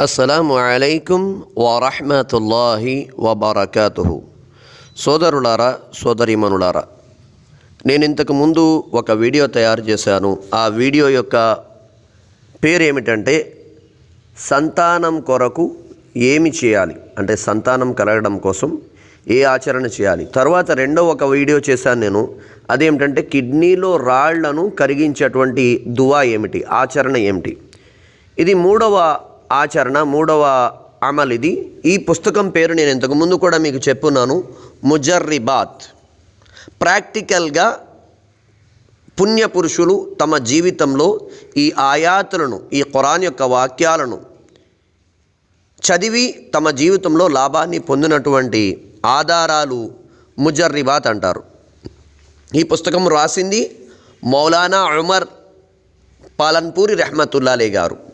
అస్సలాము అలైకుం వరహమతుల్లాహి వబర్కాతుహు. సోదరులారా సోదరిమనులారా నేను ఇంతకు ముందు ఒక వీడియో తయారు చేశాను. ఆ వీడియో యొక్క పేరు ఏమిటంటే సంతానం కొరకు ఏమి చేయాలి? అంటే సంతానం కలగడం కోసం ఏ ఆచరణ చేయాలి? తర్వాత రెండో ఒక వీడియో చేశాను నేను. అదేమిటంటే కిడ్నీలో రాళ్ళను కరిగించేటువంటి దువా ఏమిటి? ఆచరణ ఏమిటి? ఇది మూడవ ఆచరణ మూడవ అమల్ ఇది ఈ పుస్తకం పేరు నేను ఇంతకుముందు కూడా మీకు చెప్పున్నాను. ముజర్రిబాత్. ప్రాక్టికల్గా పుణ్యపురుషులు తమ జీవితంలో ఈ ఆయాతులను ఈ ఖురాన్ యొక్క వాక్యాలను చదివి తమ జీవితంలో లాభాన్ని పొందినటువంటి ఆధారాలు ముజర్రిబాత్ అంటారు. ఈ పుస్తకం రాసింది మౌలానా ఉమర్ పాలన్పూరి రెహమతుల్లాలే గారు.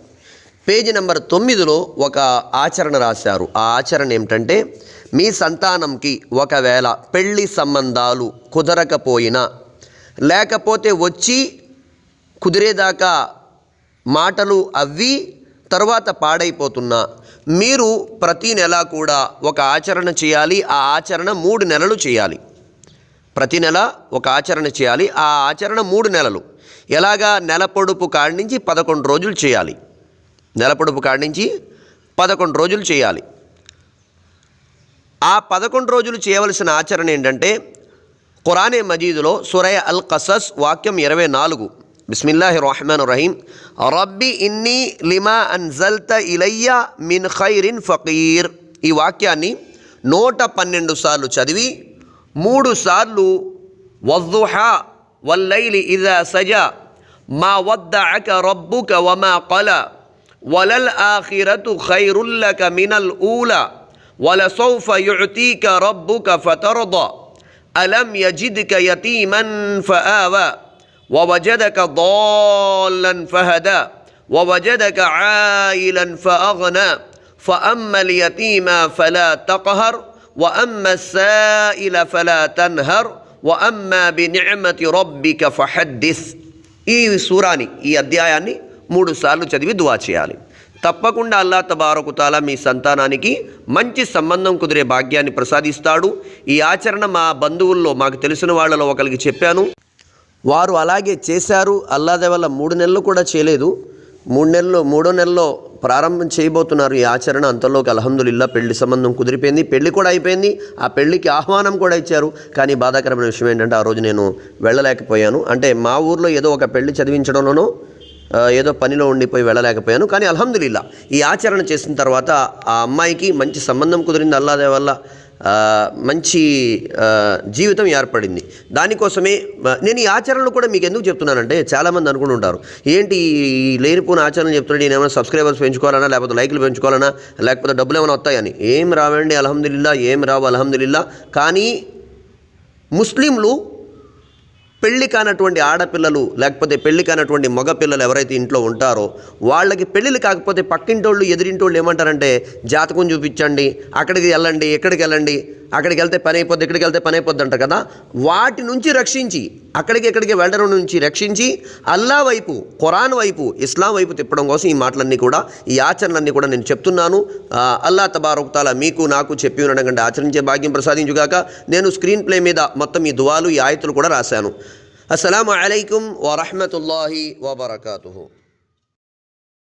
పేజీ నెంబర్ తొమ్మిదిలో ఒక ఆచరణ రాశారు. ఆ ఆచరణ ఏమిటంటే మీ సంతానంకి ఒకవేళ పెళ్ళి సంబంధాలు కుదరకపోయినా లేకపోతే వచ్చి కుదిరేదాకా మాటలు అవ్వి తర్వాత పాడైపోతున్నా మీరు ప్రతి నెల కూడా ఒక ఆచరణ చేయాలి. ఆ ఆచరణ మూడు నెలలు చేయాలి. ప్రతి నెల ఒక ఆచరణ చేయాలి. ఆ ఆచరణ మూడు నెలలు. ఎలాగా? నెల పొడుపు కాడి నుంచి పదకొండు రోజులు చేయాలి. నెలపొడుపు కాడించి పదకొండు రోజులు చేయాలి. ఆ పదకొండు రోజులు చేయవలసిన ఆచరణ ఏంటంటే ఖురానే మజీదులో సురయ అల్ కసస్ వాక్యం ఇరవై నాలుగు. బిస్మిల్లాహి రహమాన్ రహీం. రబ్బి ఇన్ని లిమా అన్జల్త ఇలయ్య మిన్ ఖైరిన్ ఫకీర్. ఈ వాక్యాన్ని నూట పన్నెండు సార్లు చదివి మూడు సార్లు వద్దుహా వల్లైలి ఇదా సజా మా వద్దఅక రబ్బుక వమా కల వలల్ ఆఖిరతు ఖైరుల్లక మినల్ ఊలా ولسوف يعطيك ربك فترضى ألم يجدك يتيما فآوى ووجدك ضالا فهدى ووجدك عائلا فأغنى فأما اليتيم فلا تقهر وأما السائل فلا تنهر وأما بنعمة ربك فحدث ఈ సూరాని ఈ అధ్యాయాన్ని మూడు సార్లు చదివి దువా చేయాలి. తప్పకుండా అల్లా తబారకుతాల మీ సంతానానికి మంచి సంబంధం కుదిరే భాగ్యాన్ని ప్రసాదిస్తాడు. ఈ ఆచరణ మా బంధువుల్లో మాకు తెలిసిన వాళ్ళలో ఒకరికి చెప్పాను. వారు అలాగే చేశారు. అల్లాదే వల్ల మూడు నెలలు కూడా చేయలేదు. మూడు నెలలు మూడో నెలలో ప్రారంభం చేయబోతున్నారు ఈ ఆచరణ. అంతలోకి అల్హమ్దుల్లా పెళ్ళి సంబంధం కుదిరిపోయింది. పెళ్ళి కూడా అయిపోయింది. ఆ పెళ్ళికి ఆహ్వానం కూడా ఇచ్చారు. కానీ బాధాకరమైన విషయం ఏంటంటే ఆ రోజు నేను వెళ్ళలేకపోయాను. అంటే మా ఊర్లో ఏదో ఒక పెళ్ళి చదివించడంలోనో ఏదో పనిలో ఉండిపోయి వెళ్ళలేకపోయాను. కానీ అల్హమ్దుల్లా ఈ ఆచరణ చేసిన తర్వాత ఆ అమ్మాయికి మంచి సంబంధం కుదిరింది అల్లాదే వల్ల. మంచి జీవితం ఏర్పడింది. దానికోసమే నేను ఈ ఆచరణలు కూడా మీకు ఎందుకు చెప్తున్నానంటే చాలామంది అనుకుని ఉంటారు. ఏంటి ఈ లేనిపోయిన ఆచరణ చెప్తున్నాడు నేను ఏమైనా సబ్స్క్రైబర్స్ పెంచుకోవాలన్నా లేకపోతే లైక్లు పెంచుకోవాలన్నా లేకపోతే డబ్బులు ఏమైనా వస్తాయని? ఏం రావండి అలహమ్దుల్లా ఏం రావు అలహమ్దుల్లా కానీ ముస్లింలు పెళ్ళి కానటువంటి ఆడపిల్లలు లేకపోతే పెళ్ళి కానటువంటి మగపిల్లలు ఎవరైతే ఇంట్లో ఉంటారో వాళ్ళకి పెళ్ళిళ్ళు కాకపోతే పక్కింటోళ్ళు ఎదిరింటోళ్ళు ఏమంటారంటే జాతకం చూపించండి అక్కడికి వెళ్ళండి ఎక్కడికి వెళ్ళండి అక్కడికి వెళ్తే పని అయిపోద్ది ఇక్కడికి వెళ్తే పని అయిపోద్ది అంటారు కదా? వాటి నుంచి రక్షించి అక్కడికి ఎక్కడికి వెళ్ళడం నుంచి రక్షించి అల్లా వైపు ఖురాన్ వైపు ఇస్లాం వైపు తిప్పడం కోసం ఈ మాటలన్నీ కూడా ఈ ఆచరణలన్నీ కూడా నేను చెప్తున్నాను. అల్లా తబారుక్తాల మీకు నాకు చెప్పి ఉండడం కంటే ఆచరించే భాగ్యం ప్రసాదించుగాక నేను స్క్రీన్ ప్లే మీద మొత్తం ఈ దువాలు ఈ ఆయతులు కూడా రాశాను. అస్సలం అయికం వరహమతుల్లాహి వబర్కూ